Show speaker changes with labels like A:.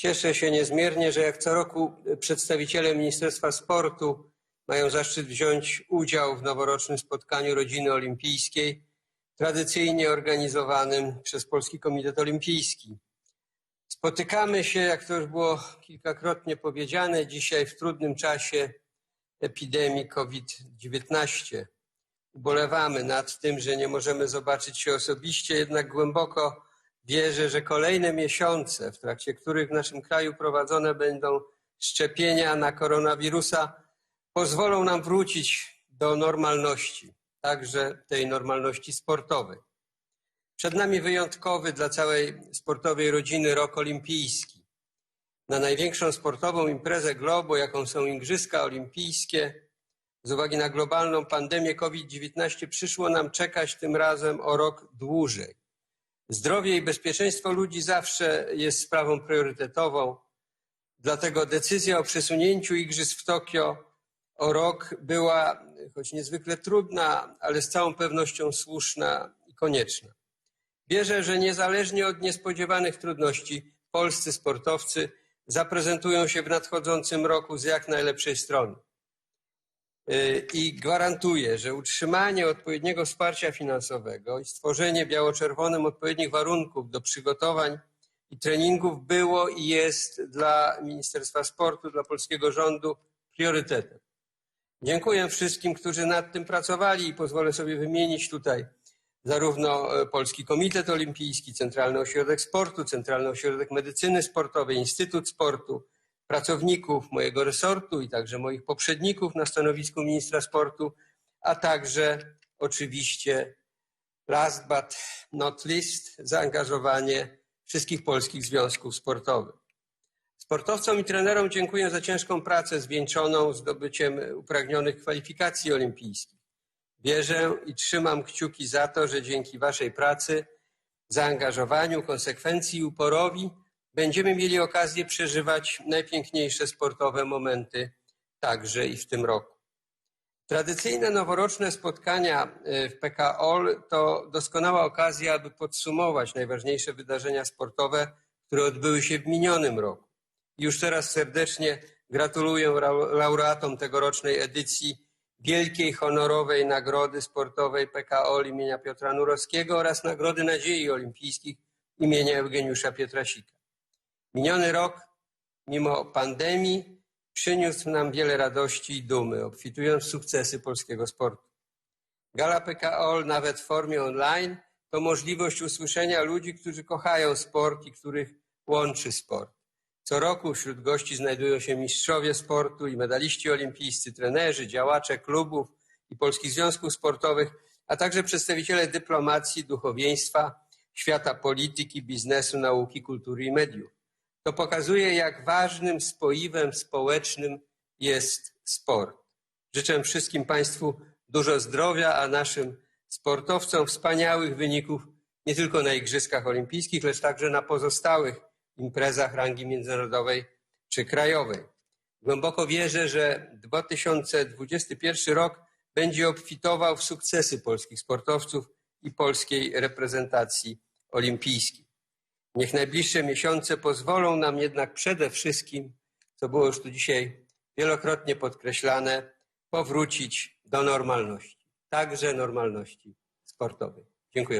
A: Cieszę się niezmiernie, że jak co roku przedstawiciele Ministerstwa Sportu mają zaszczyt wziąć udział w noworocznym spotkaniu Rodziny Olimpijskiej, tradycyjnie organizowanym przez Polski Komitet Olimpijski. Spotykamy się, jak to już było kilkakrotnie powiedziane, dzisiaj w trudnym czasie epidemii COVID-19. Ubolewamy nad tym, że nie możemy zobaczyć się osobiście, jednak głęboko wierzę, że kolejne miesiące, w trakcie których w naszym kraju prowadzone będą szczepienia na koronawirusa, pozwolą nam wrócić do normalności, także tej normalności sportowej. Przed nami wyjątkowy dla całej sportowej rodziny rok olimpijski. Na największą sportową imprezę globu, jaką są Igrzyska Olimpijskie, z uwagi na globalną pandemię COVID-19 przyszło nam czekać tym razem o rok dłużej. Zdrowie i bezpieczeństwo ludzi zawsze jest sprawą priorytetową, dlatego decyzja o przesunięciu Igrzysk w Tokio o rok była, choć niezwykle trudna, ale z całą pewnością słuszna i konieczna. Wierzę, że niezależnie od niespodziewanych trudności, polscy sportowcy zaprezentują się w nadchodzącym roku z jak najlepszej strony. Yy, I gwarantuję, że utrzymanie odpowiedniego wsparcia finansowego i stworzenie biało-czerwonym odpowiednich warunków do przygotowań i treningów było i jest dla Ministerstwa Sportu, dla polskiego rządu priorytetem. Dziękuję wszystkim, którzy nad tym pracowali i pozwolę sobie wymienić tutaj zarówno e, Polski Komitet Olimpijski, Centralny Ośrodek Sportu, Centralny Ośrodek Medycyny Sportowej, Instytut Sportu, pracowników mojego resortu i także moich poprzedników na stanowisku ministra sportu, a także oczywiście last but not least zaangażowanie wszystkich polskich związków sportowych. Sportowcom i trenerom dziękuję za ciężką pracę zwieńczoną zdobyciem upragnionych kwalifikacji olimpijskich. Wierzę i trzymam kciuki za to, że dzięki Waszej pracy, zaangażowaniu, konsekwencji i uporowi będziemy mieli okazję przeżywać najpiękniejsze sportowe momenty także i w tym roku. Tradycyjne noworoczne spotkania e, w PKOL to doskonała okazja, aby podsumować najważniejsze wydarzenia sportowe, które odbyły się w minionym roku. Już teraz serdecznie gratuluję laureatom tegorocznej edycji Wielkiej Honorowej Nagrody Sportowej PKOL imienia Piotra Nurowskiego oraz Nagrody Nadziei Olimpijskich imienia Eugeniusza Pietrasika. Miniony rok, mimo pandemii, przyniósł nam wiele radości i dumy, obfitując w sukcesy polskiego sportu. Gala PKOL, nawet w formie online, to możliwość usłyszenia ludzi, którzy kochają sport i których łączy sport. Co roku wśród gości znajdują się mistrzowie sportu i medaliści olimpijscy, trenerzy, działacze klubów i polskich związków sportowych, a także przedstawiciele dyplomacji, duchowieństwa, świata polityki, biznesu, nauki, kultury i mediów. To pokazuje, jak ważnym spoiwem społecznym jest sport. Życzę wszystkim Państwu dużo zdrowia, a naszym sportowcom wspaniałych wyników nie tylko na Igrzyskach Olimpijskich, lecz także na pozostałych imprezach rangi międzynarodowej czy krajowej. Głęboko wierzę, że 2021 rok będzie obfitował w sukcesy polskich sportowców i polskiej reprezentacji olimpijskiej. Niech najbliższe miesiące pozwolą nam jednak przede wszystkim, co było już tu dzisiaj wielokrotnie podkreślane, powrócić do normalności, także normalności sportowej. Dziękuję.